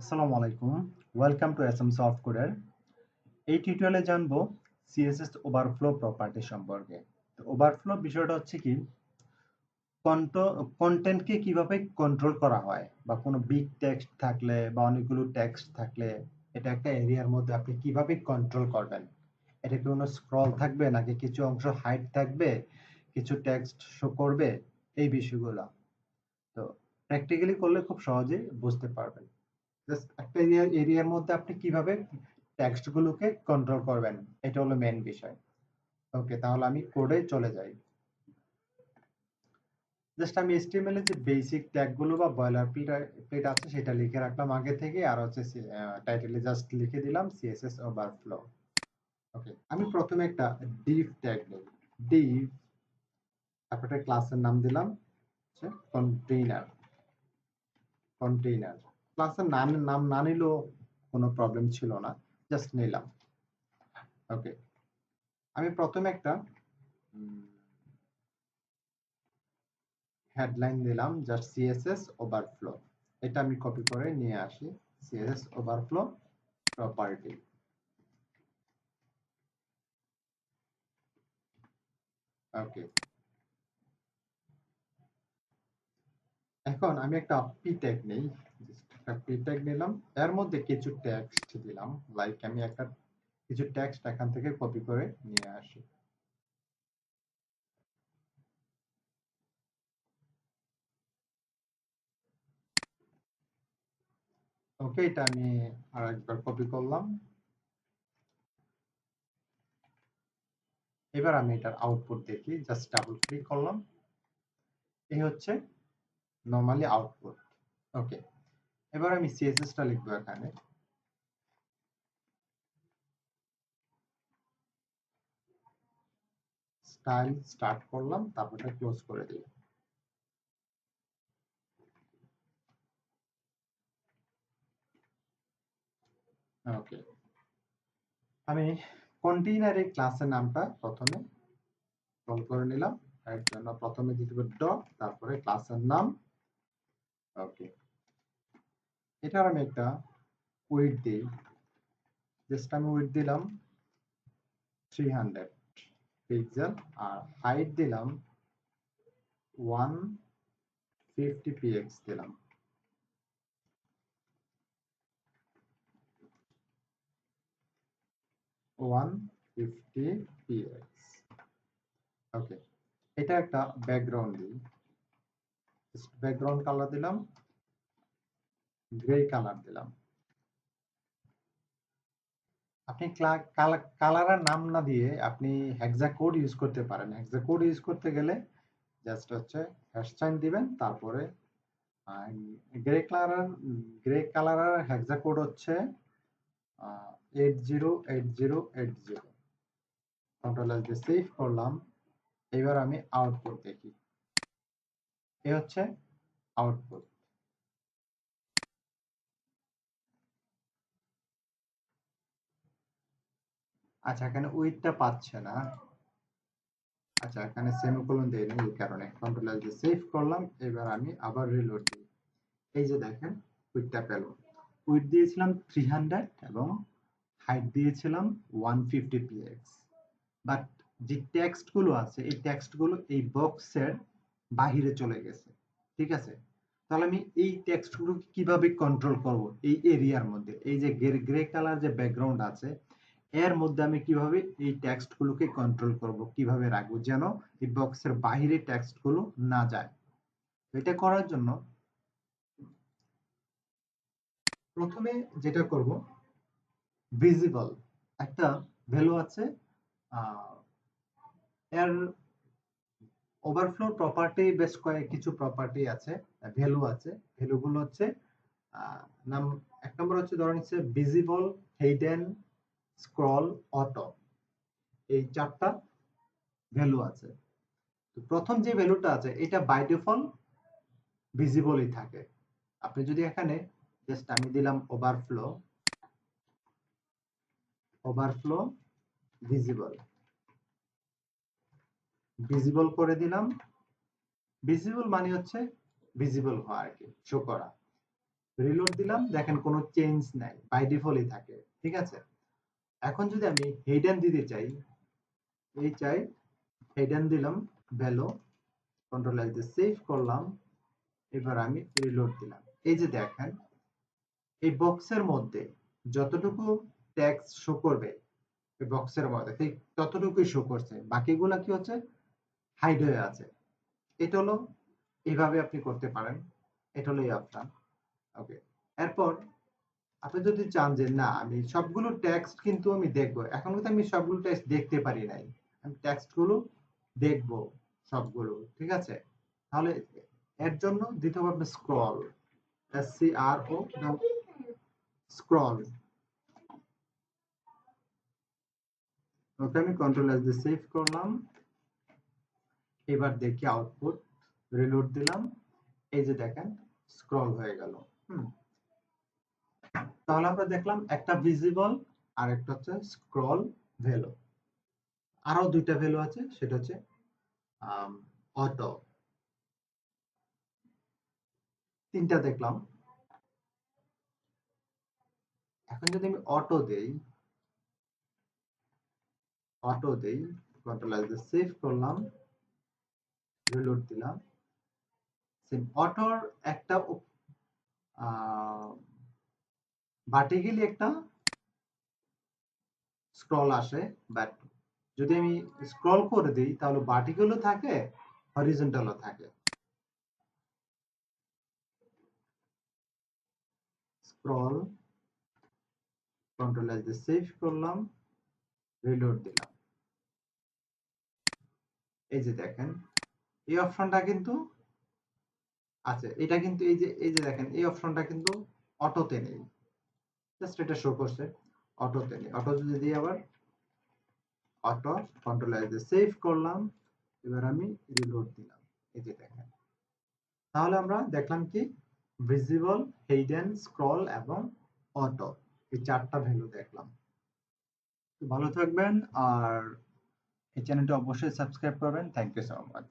আসসালামু আলাইকুম। Welcome to SM soft কোডের এই টিউটোরিয়ালে জানব সিএসএস ওভারফ্লো প্রপার্টি সম্পর্কে। তো ওভারফ্লো বিষয়টা হচ্ছে কি? কন্টেন্টকে কীভাবে কন্ট্রোল করা হয়? বা কোনো বিগ টেক্সট থাকলে বা অনেকগুলো টেক্সট থাকলে এটা একটা এরিয়ার মধ্যে আপনি কীভাবে কন্ট্রোল করবেন? এটা কি কোনো স্ক্রল থাকবে নাকি কিছু অংশ হাইট থাকবে? কিছু টেক্সট শো করবে? এই বিষয়গুলো। তো প্র্যাকটিক্যালি করলে খুব সহজেই বুঝতে পারবেন। একটা এরিয়ার মধ্যে আপনি কীভাবে টেক্সট গুলোকে কন্ট্রোল করবেন, এটা হলো মেন বিষয়। ওকে তাহলে আমি কোডে চলে যাই। জাস্ট আমি HTML এর যে বেসিক ট্যাগগুলো বা বয়লার প্লেট আছে, সেটা লিখে রাখলাম আগে থেকে, আর হচ্ছে টাইটেলে জাস্ট লিখে দিলাম CSS ওভারফ্লো ওকে আমি প্রথমে একটা div ট্যাগ নেব div, তারপরে ক্লাসের নাম দিলাম কন্টেইনার কন্টেইনার ক্লাসের নাম নাম না নিলেও কোনো প্রবলেম ছিল না। জাস্ট নিলাম। ওকে আমি প্রথমে একটা হেডলাইন দিলাম জাস্ট সিএসএস ওভারফ্লো এটা আমি কপি করে নিয়ে আসি। সিএসএস ওভারফ্লো প্রপার্টি ওকে এখন আমি একটা পি ট্যাগ নেই। একটা পি ট্যাগ নিলাম। এর মধ্যে কিছু টেক্সট দিলাম। লাইক আমি একটা, কিছু টেক্সট এখান থেকে কপি করে নিয়ে আসি। ওকে এটা আমি আর একবার কপি করলাম। এবার আমি এটার আউটপুট দেখি। জাস্ট ডাবল ক্লিক করলাম। এই হচ্ছে নর্মালি আউটপুট ওকে এবার আমি সিএসএস টা লিখব এখানে। স্টাইল স্টার্ট করলাম তারপরে ক্লোজ করে দিই ওকে। আমি কন্টেইনারে ক্লাসের নামটা প্রথমে কল করে নিলাম। এর জন্য প্রথমে দিতে হবে ডট, তারপরে ক্লাসের নাম। ওকে। এটার আমি একটা ওয়েট দিই। জাস্ট আমি ওয়েট দিলাম থ্রি হান্ড্রেড পিক্সেল আর হাইট দিলাম ওয়ান ফিফটি পিএক্স দিলাম। ওয়ান ফিফটি পিএক্স ওকে এটা একটা ব্যাকগ্রাউন্ড দিই। ব্যাকগ্রাউন্ড কালার দিলাম। গ্রে কালার দিলাম। আপনি কালারের নাম না দিয়ে আপনি হেক্সা কোড ইউজ করতে পারেন। হেক্সা কোড ইউজ করতে গেলে জাস্ট হচ্ছে হ্যাশ সাইন দিবেন, তারপরে গ্রে কালার গ্রে কালারের হেক্সা কোড হচ্ছে eight zero eight zero eight zero control S save করলাম। এবার আমি আউটপুট দেখি। এ হচ্ছে আউটপুট আচ্ছা এখানে উইথটা পাচ্ছে না। আচ্ছা এখানে সেমিকোলন দেয়নি এই কারণে। কন্ট্রোল এস দিয়ে সেভ করলাম, এবার আমি আবার রিলোড দিই। এই যে দেখেন উইথটা পেল। উইথ দিয়েছিলাম থ্রি হান্ড্রেড এবং হাইট দিয়েছিলাম ওয়ান ফিফটি পিএক্স বাট যে টেক্সটগুলো আছে, এই টেক্সটগুলো এই বক্সের বাহিরে চলে গেছে। ঠিক আছে? তাহলে আমি এই টেক্সটগুলো কীভাবে কন্ট্রোল করব? এই এরিয়ার মধ্যে। এই যে গ্রে কালার যে ব্যাকগ্রাউন্ড আছে এর মধ্যে আমি কীভাবে এই টেক্সট গুলোকে কন্ট্রোল করব, কীভাবে রাখব, যেন এই বক্সের বাহিরে টেক্সটগুলো না যায়। এটা করার জন্য প্রথমে যেটা করব ভিজিবল একটা ভ্যালু আছে এর ওভারফ্লো প্রপার্টি বেশ কয়েক কিছু প্রপার্টি আছে ভ্যালু আছে। ভ্যালুগুলো হচ্ছে নাম, এক নম্বর হচ্ছে ধরেন হচ্ছে ভিজিবল হেডেন স্ক্রল অটো। এই চারটা ভ্যালু আছে। তো প্রথম যে ভ্যালুটা আছে, এটা বাই ডিফল্ট ভিজিবলই থাকে। আপনি যদি এখানে জাস্ট আমি দিলাম ওভারফ্লো ওভারফ্লো ভিজিবল ভিজিবল করে দিলাম। ভিজিবল মানে হচ্ছে ভিজিবল হওয়া আর কি শো করা। রিলোড দিলাম, দেখেন কোনো চেঞ্জ নাই বাই ডিফল্টই থাকে, ঠিক আছে? এখন যদি আমি হিডেন দিতে চাই, এই চাই হিডেন দিলাম ভ্যালু কন্ট্রোল এস দিয়ে সেভ করলাম, এবার আমি রিলোড দিলাম। এই যে দেখেন, এই বক্সের মধ্যে যতটুকু টেক্সট শো করবে, এই বক্সের মধ্যে ঠিক ততটুকুই শো করছে। বাকিগুলা কি হচ্ছে? হাইড হয়ে আছে। এটা হলো এইভাবে আপনি করতে পারেন। এটা হলো এই অপশন ওকে এরপর আপনি যদি চান যে, না, আমি সবগুলো টেক্সট কিন্তু আমি দেখব। এখন কিন্তু আমি সবগুলো টেক্সট দেখতে পারি নাই। আমি টেক্সটগুলো দেখব সবগুলো, ঠিক আছে? তাহলে এর জন্য দিতে হবে আপনি scroll S C R O scroll okay, আমি কন্ট্রোল এস দিয়ে সেভ করলাম। এবার দেখি আউটপুট রিলোড দিলাম। এই যে দেখেন স্ক্রল হয়ে গেল। হুম। তাহলে আমরা দেখলাম একটা ভিজিবল আর একটা হচ্ছে স্ক্রল ভ্যালু আরও দুইটা ভ্যালু আছে, সেটা হচ্ছে অটো তিনটা দেখলাম। এখন যদি আমি অটো দেই অটো দেই কন্ট্রোল এস সেভ করলাম রিলোড দিলাম। সেম অটোর একটা ভার্টিক্যালি একটা স্ক্রল আসে বাট যদি আমি স্ক্রল করে দিই, তাহলে ভার্টিক্যালও থাকে হরিজন্টালও থাকে। স্ক্রল কন্ট্রোল এস দিয়ে সেভ করলাম রিলোড দিলাম। এই যে দেখেন, এই অপশনটা কিন্তু আছে। এটা কিন্তু এই যে এই যে দেখেন, এই অপশনটা কিন্তু অটোতে নেই। জাস্ট এটা শো করছে। অটোতে অটো যদি দিই আবার অটো কন্ট্রোল দিয়ে সেভ করলাম, এবার আমি রিলোড দিলাম। এই যে দেখেন। তাহলে আমরা দেখলাম কি? ভিজিবল হেইডেন স্ক্রল এবং অটো এই চারটা ভ্যালু দেখলাম। ভালো থাকবেন আর এই চ্যানেলটি অবশ্যই সাবস্ক্রাইব করবেন। Thank you so much